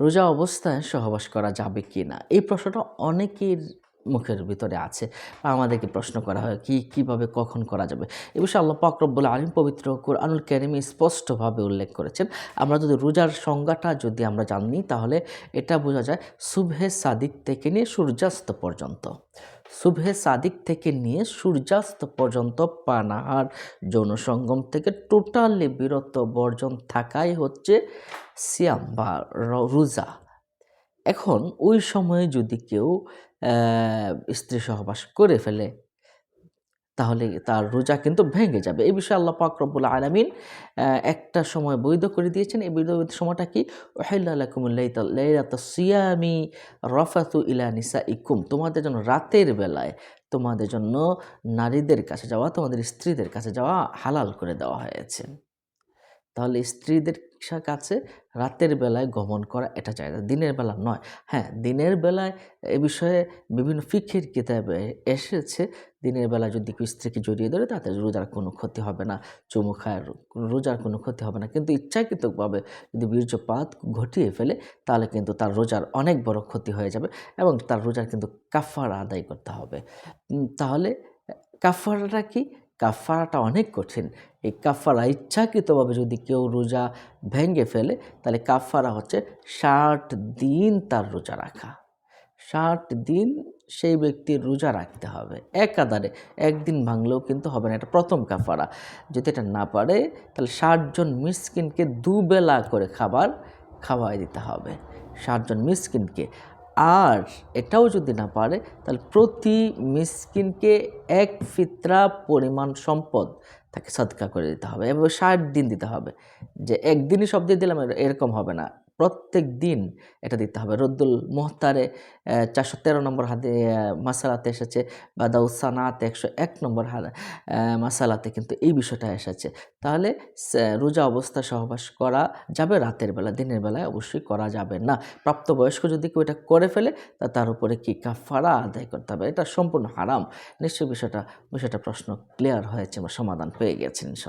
রোজা অবস্থায় সহবাস করা যাবে কি না এই প্রশ্নটা অনেকের মুখের ভিতরে আছে। বা আমাদেরকে প্রশ্ন করা হয়, কি, কীভাবে কখন করা যাবে? এ বিষয়ে আল্লাহ পাক রব্বুল আলিম পবিত্র কোরআনুল কারিমে স্পষ্টভাবে উল্লেখ করেছেন। আমরা যদি রোজার সংজ্ঞাটা যদি আমরা জানি, তাহলে এটা বোঝা যায় শুভে সাদিক থেকে নিয়ে সূর্যাস্ত পর্যন্ত। শুভে সাদিক থেকে নিয়ে সূর্যাস্ত পর্যন্ত পানাহার যৌন সঙ্গম থেকে টোটালি বিরত বর্জন থাকাই হচ্ছে সিয়াম বা রোজা। এখন ওই সময়ে যদি কেউ স্ত্রী সহবাস করে ফেলে, তাহলে তার রোজা কিন্তু ভেঙে যাবে। এই বিষয়ে আল্লাহ পাক রব্বুল আলমিন একটা সময় বৈধ করে দিয়েছেন। এই বৈধ সময়টা কি? সিয়ামি রফাতু ইলা নিসা ইকুম তোমাদের জন্য রাতের বেলায় তোমাদের জন্য নারীদের কাছে যাওয়া, তোমাদের স্ত্রীদের কাছে যাওয়া হালাল করে দেওয়া হয়েছে। তাহলে স্ত্রীদের কাছে রাতের বেলায় গমন করা, এটা চাই দিনের বেলা নয়। হ্যাঁ দিনের বেলায় এ বিষয়ে বিভিন্ন ফিক্ষের কিতাবে এসেছে, দিনের বেলা যদি কেউ স্ত্রীকে জড়িয়ে ধরে, তাতে রোজার কোনো ক্ষতি হবে না। চুমু খায়, রোজার কোনো ক্ষতি হবে না। কিন্তু ইচ্ছাকৃতভাবে যদি বীর্যপাত ঘটিয়ে ফেলে, তাহলে কিন্তু তার রোজার অনেক বড় ক্ষতি হয়ে যাবে এবং তার রোজার কিন্তু কাফারা আদায় করতে হবে। তাহলে কাফারাটা কি? কাফারাটা অনেক কঠিন। এই কাফারা ইচ্ছাকৃতভাবে যদি কেউ রোজা ভেঙে ফেলে, তাহলে কাফারা হচ্ছে ষাট দিন তার রোজা রাখা। ষাট দিন সেই ব্যক্তির রোজা রাখতে হবে। একাধারে একদিন ভাঙলেও কিন্তু হবে না, এটা প্রথম কাফারা। যদি এটা না পারে, তাহলে ষাটজন মিসকিনকে দুবেলা করে খাবার খাওয়াই দিতে হবে। ষাটজন মিসকিনকে। আর এটাও যদি না পারে, তাহলে প্রতি মিসকিনকে এক ফিতরা পরিমাণ সম্পদ তাকে সদকা করে দিতে হবে এবং ষাট দিন দিতে হবে। যে একদিনই সব দিয়ে দিলাম, এরকম হবে না। প্রত্যেক দিন এটা দিতে হবে। রদ্দুল মোহতারে চারশো তেরো নম্বর হাতে মাসালাতে এসেছে, বা দাউসানাতে একশো এক নম্বর মাসালাতে কিন্তু এই বিষয়টা এসেছে। তাহলে রোজা অবস্থা সহবাস করা যাবে, রাতের বেলা, দিনের বেলায় অবশ্যই করা যাবে না। প্রাপ্তবয়স্ক যদি কেউ এটা করে ফেলে, তা তার উপরে কি কাফারা আদায় করতে হবে? এটা সম্পূর্ণ হারাম। নিশ্চয়ই বিষয়টা বিষয়টা প্রশ্ন ক্লিয়ার হয়েছে বা সমাধান হয়ে গেছে।